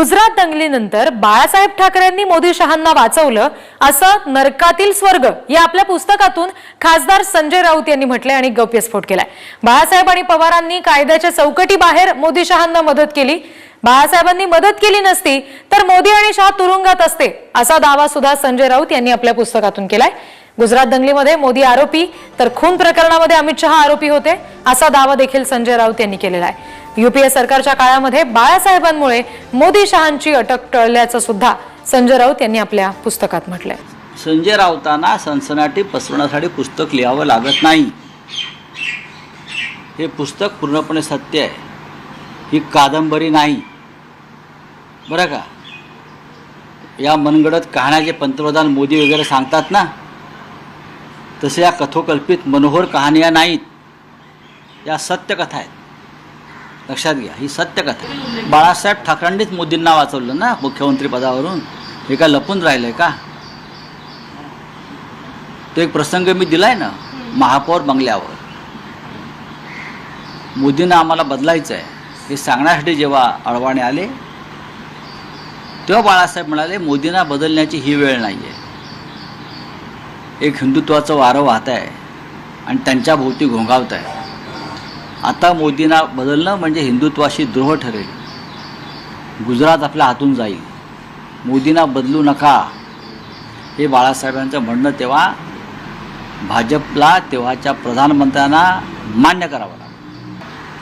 गुजरात दंगलीनंतर बाळासाहेब ठाकरेंनी मोदी शहांना वाचवलं असं नरकातील स्वर्ग या आपल्या पुस्तकातून खासदार संजय राऊत यांनी म्हटलंय आणि गौप्यस्फोट केलाय. बाळासाहेब आणि पवारांनी कायद्याच्या चौकटी बाहेर मोदी शहांना मदत केली. बाळासाहेबांनी मदत केली नसती तर मोदी आणि शहा तुरुंगात असते असा दावा सुद्धा संजय राऊत यांनी आपल्या पुस्तकातून केलाय. गुजरात दंगलीमध्ये मोदी आरोपी तर खून प्रकरणामध्ये अमित शहा आरोपी होते असा दावा देखील संजय राऊत यांनी केलेला आहे. युपीए सरकारच्या काळामध्ये बाळासाहेबांमुळे मोदी शहांची अटक टळल्याचं सुद्धा संजय राऊत यांनी आपल्या पुस्तकात म्हटलंय. संजय राऊतांना सनसनाटी पसरवण्यासाठी पुस्तक लिहावं लागत नाही. हे पुस्तक पूर्णपणे सत्य आहे. ही कादंबरी नाही. बरं का? या मनगडत कहाण्या जे पंतप्रधान मोदी वगैरे सांगतात ना तसे या कथोकल्पित मनोहर कहाण्या नाहीत. या सत्यकथा आहेत. लक्षात घ्या ही सत्यकथा आहे. बाळासाहेब ठाकरेंनीच मोदींना वाचवलं ना मुख्यमंत्री पदावरून? हे का लपून राहिलं आहे का? तो एक प्रसंग मी दिलाय ना महापौर बंगल्यावर. मोदींना आम्हाला बदलायचं आहे हे सांगण्यासाठी जेव्हा अडवाणे आले तेव्हा बाळासाहेब म्हणाले मोदींना बदलण्याची ही वेळ नाही आहे एक हिंदुत्वाचं वारं वाहत आहे आणि त्यांच्या भोवती घोंगावत आहे. आता मोदींना बदलणं म्हणजे हिंदुत्वाशी द्रोह ठरेल. गुजरात आपल्या हातून जाईल. मोदींना बदलू नका. हे बाळासाहेबांचं म्हणणं तेव्हा भाजपला तेव्हाच्या प्रधानमंत्र्यांना मान्य करावं लागलं.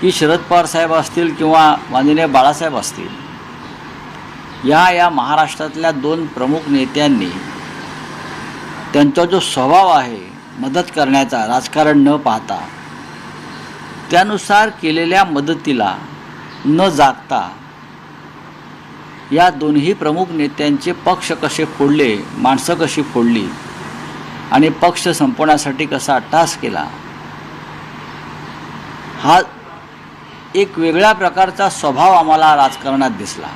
की शरद पवार साहेब असतील किंवा माननीय बाळासाहेब असतील या या महाराष्ट्रातल्या दोन प्रमुख नेत्यांनी त्यांचा जो स्वभाव आहे मदत करण्याचा राजकारण न पाहता त्यानुसार केलेल्या मदतीला न जागता या दोन्ही प्रमुख नेत्यांचे पक्ष कसे फोडले माणसं कशी फोडली आणि पक्ष संपवण्यासाठी कसा अट्टास केला हा एक वेगळ्या प्रकारचा स्वभाव आम्हाला राजकारणात दिसला.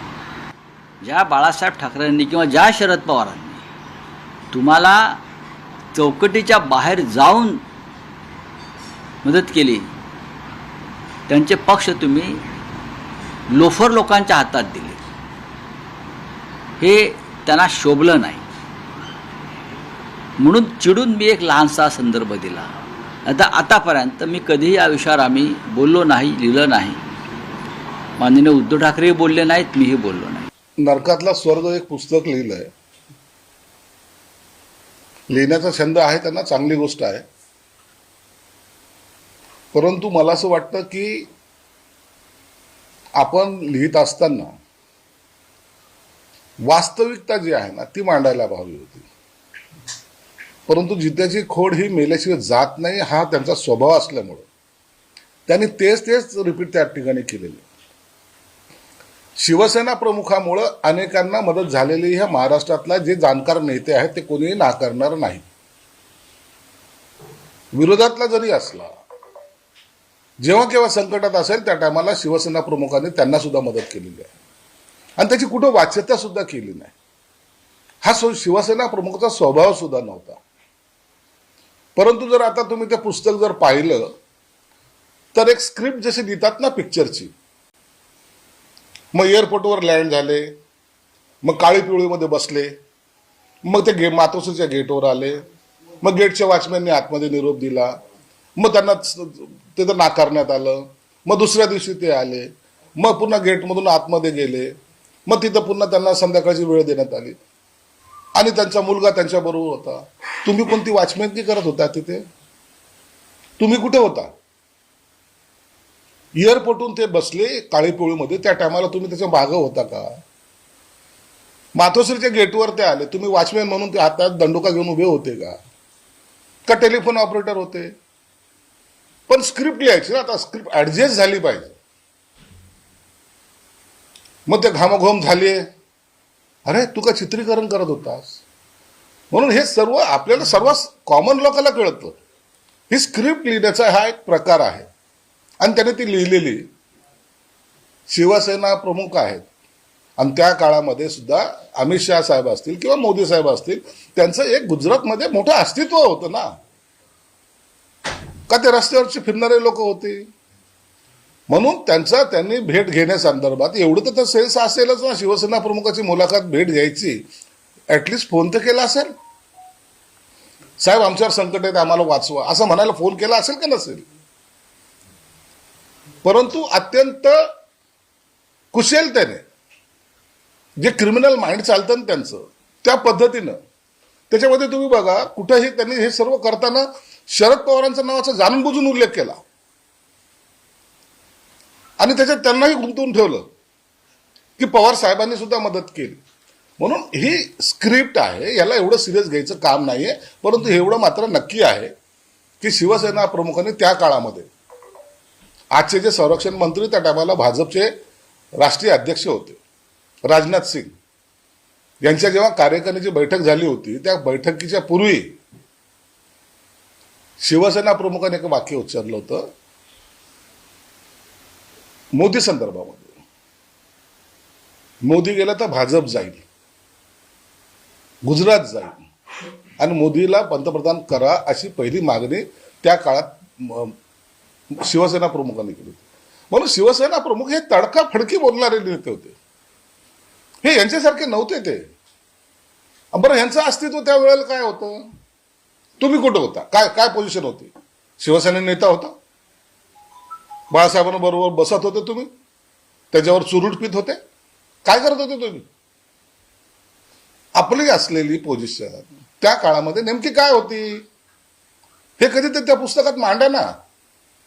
ज्या बाळासाहेब ठाकरेंनी किंवा ज्या शरद पवारांनी तुम्हाला चौकटीच्या बाहेर जाऊन मदत केली. त्यांचे पक्ष तुम्ही लोफर लोकांच्या हातात दिले. हे त्यांना शोभलं नाही. म्हणून चिडून मी एक लहानसा संदर्भ दिला. आता आतापर्यंत मी कधीही या विषयावर आम्ही बोललो नाही लिहिलं नाही. माननीय उद्धव ठाकरेही बोलले नाहीत मीही बोललो नाही. नरकातला स्वर्ग एक पुस्तक लिहिलंय. लिहिण्याचा छंद आहे त्यांना चांगली गोष्ट आहे. परंतु मला असं वाटतं की आपण लिहित असताना वास्तविकता जी आहे ना ती मांडायला हवी होती. परंतु जिद्याची खोड ही मेल्याशिवाय जात नाही हा त्यांचा स्वभाव असल्यामुळं. त्यांनी तेच तेच रिपीट त्या ठिकाणी केलेलं. शिवसेना प्रमुखामुळं अनेकांना मदत झालेली ह्या महाराष्ट्रातला जे जाणकार नेते आहेत ते कोणीही नाकारणार नाही. विरोधातला जरी असला जेव्हा केव्हा संकटात असेल त्या टायमाला शिवसेना प्रमुखांनी त्यांना सुद्धा मदत केलेली आहे. आणि त्याची कुठं वाच्यता सुद्धा केली नाही. हा सो शिवसेना प्रमुखाचा स्वभाव सुद्धा नव्हता. परंतु जर आता तुम्ही ते पुस्तक जर पाहिलं तर एक स्क्रिप्ट जशी देतात ना पिक्चरची मग एअरपोर्टवर लँड झाले मग काळी पिवळीमध्ये बसले मग ते गे मातोश्रीच्या गेटवर आले मग गेटच्या वॉचमॅनने आतमध्ये निरोप दिला मग त्यांना तिथं नाकारण्यात आलं मग दुसऱ्या दिवशी ते आले मग पुन्हा गेटमधून आतमध्ये गेले मग तिथं पुन्हा त्यांना संध्याकाळची वेळ देण्यात आली. आणि त्यांचा मुलगा त्यांच्याबरोबर होता. तुम्ही कोणती वॉचमॅनकी करत होता तिथे? तुम्ही कुठे होता? एअरपोर्टहून ते बसले काळी त्या टायमाला तुम्ही त्याच्या मागं होता का? मातोश्रीच्या गेटवर ते आले. तुम्ही वॉचमॅन म्हणून ते हातात दंडुका घेऊन उभे होते का? का टेलिफोन ऑपरेटर होते? पण स्क्रिप्ट लिहायची ना आता स्क्रिप्ट ऍडजस्ट झाली पाहिजे. मग ते घामाघोम झाले. अरे तू का चित्रीकरण करत होतास? म्हणून हे सर्व आपल्याला सर्व कॉमन लोकांना कळतं. ही स्क्रिप्ट लिहिण्याचा हा एक प्रकार आहे. आणि त्याने ती लिहिलेली. शिवसेना प्रमुख आहेत. आणि त्या काळामध्ये सुद्धा अमित शहा साहेब असतील किंवा मोदी साहेब असतील त्यांचं एक गुजरातमध्ये मोठं अस्तित्व होतं ना. का ते रस्त्यावरचे फिरणारे लोक होते? म्हणून त्यांचा त्यांनी भेट घेण्यासंदर्भात एवढं तर सेन्स असेलच ना शिवसेना प्रमुखाची मुलाखत भेट घ्यायची. ऍटलिस्ट फोन तर केला असेल. साहेब आमच्यावर संकट आहे आम्हाला वाचवा. असं म्हणायला फोन केला असेल का नसेल? परंतु अत्यंत कुशलतेने जे क्रिमिनल माइंड चालतं ना त्यांचं त्या पद्धतीनं. त्याच्यामध्ये तुम्ही बघा कुठंही त्यांनी हे सर्व करताना शरद पवारांचं नावाचा जाणून बुजून उल्लेख केला. आणि त्याच्यात त्यांनाही गुंतवून ठेवलं की पवार साहेबांनी सुद्धा मदत केली. म्हणून ही स्क्रिप्ट आहे याला एवढं सिरियस घ्यायचं काम नाही आहे परंतु एवढं मात्र नक्की आहे की शिवसेना प्रमुखांनी त्या काळामध्ये आजचे जे संरक्षण मंत्री त्या टायमाला भाजपचे राष्ट्रीय अध्यक्ष होते. राजनाथ सिंग. यांच्या जेव्हा कार्यकारिणीची बैठक झाली होती त्या बैठकीच्या पूर्वी शिवसेना प्रमुखाने एक वाक्य उच्चारलं होतं. मोदी संदर्भामध्ये. मोदी गेला तर भाजप जाईल. गुजरात जाईल. आणि मोदीला पंतप्रधान करा अशी पहिली मागणी त्या काळात शिवसेना प्रमुखांनी केली म्हणून शिवसेना प्रमुख हे तडका फडकी बोलणारे नेते होते. हे यांच्यासारखे नव्हते ते. बरं यांचं अस्तित्व त्या वेळेला काय होतं? तुम्ही कुठं होता? काय काय पोझिशन होती? शिवसेना नेता होता. बाळासाहेबांबरोबर बसत होते तुम्ही. त्याच्यावर चुरूट पित होते. काय करत होते तुम्ही? आपली असलेली पोझिशन त्या काळामध्ये नेमकी काय होती? हे कधी ते त्या पुस्तकात मांडा ना.